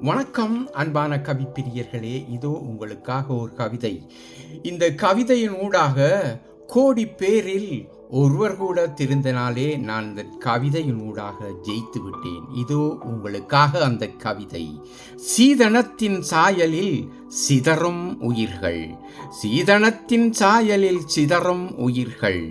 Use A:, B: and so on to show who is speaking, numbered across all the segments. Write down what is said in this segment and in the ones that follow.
A: வணக்கம் அன்பான கவிப்பிரியர்களே இதோ உங்களுக்காக ஒரு கவிதை. இந்த கவிதையின் ஊடாக கோடி பேரில் ஒருவர் கூட திருந்தனாலே நான் இந்த கவிதையின் ஊடாக ஜெயித்து விட்டேன். இதோ உங்களுக்காக அந்த கவிதை. சீதனத்தின் சாயலில் சிதறும் உயிர்கள். சீதனத்தின் சாயலில் சிதறும் உயிர்கள்.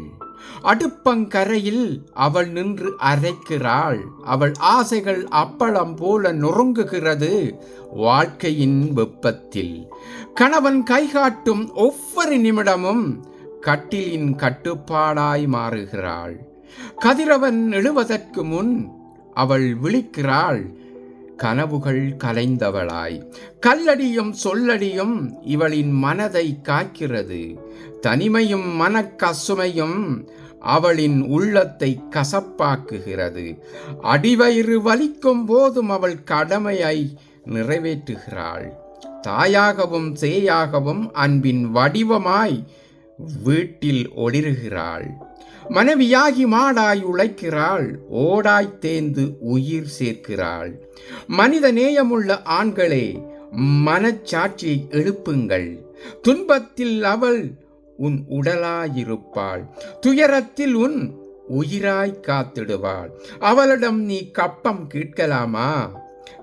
A: அடுப்பங்கரையில் அவள் நின்று அரைக்கிறாள். அவள் ஆசைகள் அப்பளம் போல நொறுங்குகிறது. வாழ்க்கையின் வெப்பத்தில் கணவன் கைகாட்டும் ஒவ்வொரு நிமிடமும் கட்டிலின் கட்டுப்பாடாய் மாறுகிறாள். கதிரவன் எழுவதற்கு முன் அவள் விழிக்கிறாள். கனவுகள் கலைந்தவளாய். கல்லடியும் சொல்லடியும் இவளின் மனதை காக்கிறது. தனிமையும் மனக்கசுமையும் அவளின் உள்ளத்தை கசப்பாக்குகிறது. அடிவயிறு வலிக்கும் போதும் அவள் கடமையை நிறைவேற்றுகிறாள். தாயாகவும் சேயாகவும் அன்பின் வடிவமாய் வீட்டில் ஒளிர்கிறாள். மனைவியாகி மாடாய் உழைக்கிறாள். ஓடாய் தேர்ந்து உயிர் சேர்க்கிறாள். மனித நேயமுள்ள ஆண்களே மனச்சாட்சியை எழுப்புங்கள். துன்பத்தில் அவள் உன் உடலாயிருப்பாள். துயரத்தில் உன் உயிராய் காத்திடுவாள். அவளிடம் நீ கப்பம் கேட்கலாமா?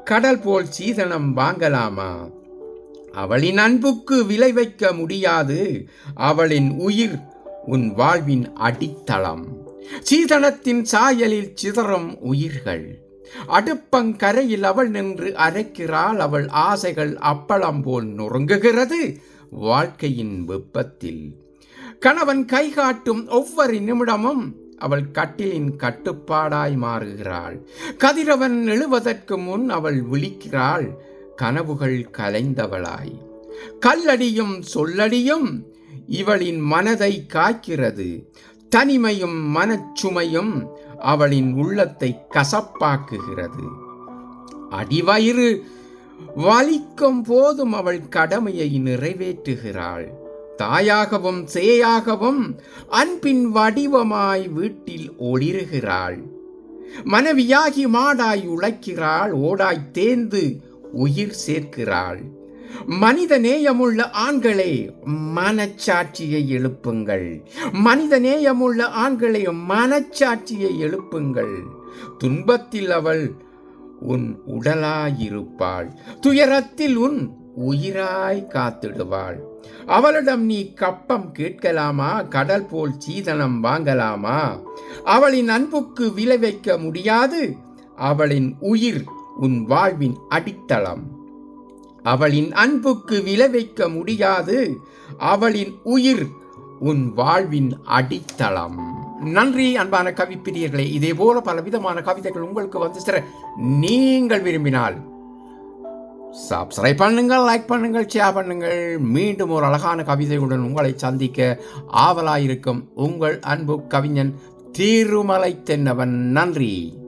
A: கடல் போல் சீதனம் வாங்கலாமா? அவளின் அன்புக்கு விலை வைக்க முடியாது. அவளின் உயிர் உன் வாழ்வின் அடித்தளம். சீதனத்தின் சாயலில் சிதறும் உயிர்கள். அடுப்பங்கரையில் அவள் நின்று அரைக்கிறாள். அவள் ஆசைகள் அப்பளம் போல் நொறுங்குகிறது. வாழ்க்கையின் வெப்பத்தில் கணவன் கைகாட்டும் ஒவ்வொரு நிமிடமும் அவள் கட்டிலின் கட்டுப்பாடாய் மாறுகிறாள். கதிரவன் எழுவதற்கு முன் அவள் விழிக்கிறாள். கனவுகள் கலைந்தவளாய். கல்லடியும் சொல்லடியும் இவளின் மனதை காய்க்கிறது தனிமையும் மனச்சுமையும் அவளின் உள்ளத்தை கசப்பாக்குகிறது. அடிவயிறு வலிக்கும் போதும் அவள் கடமையை நிறைவேற்றுகிறாள். தாயாகவும் சேயாகவும் அன்பின் வடிவமாய் வீட்டில் ஒளிருகிறாள். மனைவியாகி மாடாய் உழைக்கிறாள். ஓடாய் தேர்ந்து உயிர் சேர்க்கிறாள். மனித நேயமுள்ள ஆண்களே மனச்சாட்சியை எழுப்புங்கள். மனித நேயமுள்ள ஆண்களே மனச்சாட்சியை எழுப்புங்கள். துன்பத்தில் அவள் உன் உடலாயிருப்பாள். துயரத்தில் உன் உயிராய் காத்திடுவாள். அவளிடம் நீ கப்பம் கேட்கலாமா? கடல் போல் சீதனம் வாங்கலாமா? அவளின் அன்புக்கு விளைவிக்க வைக்க முடியாது. அவளின் உயிர் உன் வாழ்வின் அடித்தளம். அவளின் அன்புக்கு விளைவிக்க முடியாது. அவளின் உயிர் உன் வாழ்வின் அடித்தளம். நன்றி அன்பான கவிப்பிரியர்களே இதே போல பல விதமான கவிதைகள் உங்களுக்கு வந்து சிற நீங்கள் விரும்பினால் சப்ஸ்கிரைப் பண்ணுங்கள் லைக் பண்ணுங்கள் ஷேர் பண்ணுங்கள். மீண்டும் ஒரு அழகான கவிதையுடன் உங்களை சந்திக்க ஆவலாயிருக்கும் உங்கள் அன்பு கவிஞன் திருமலை தென்னவன் நன்றி.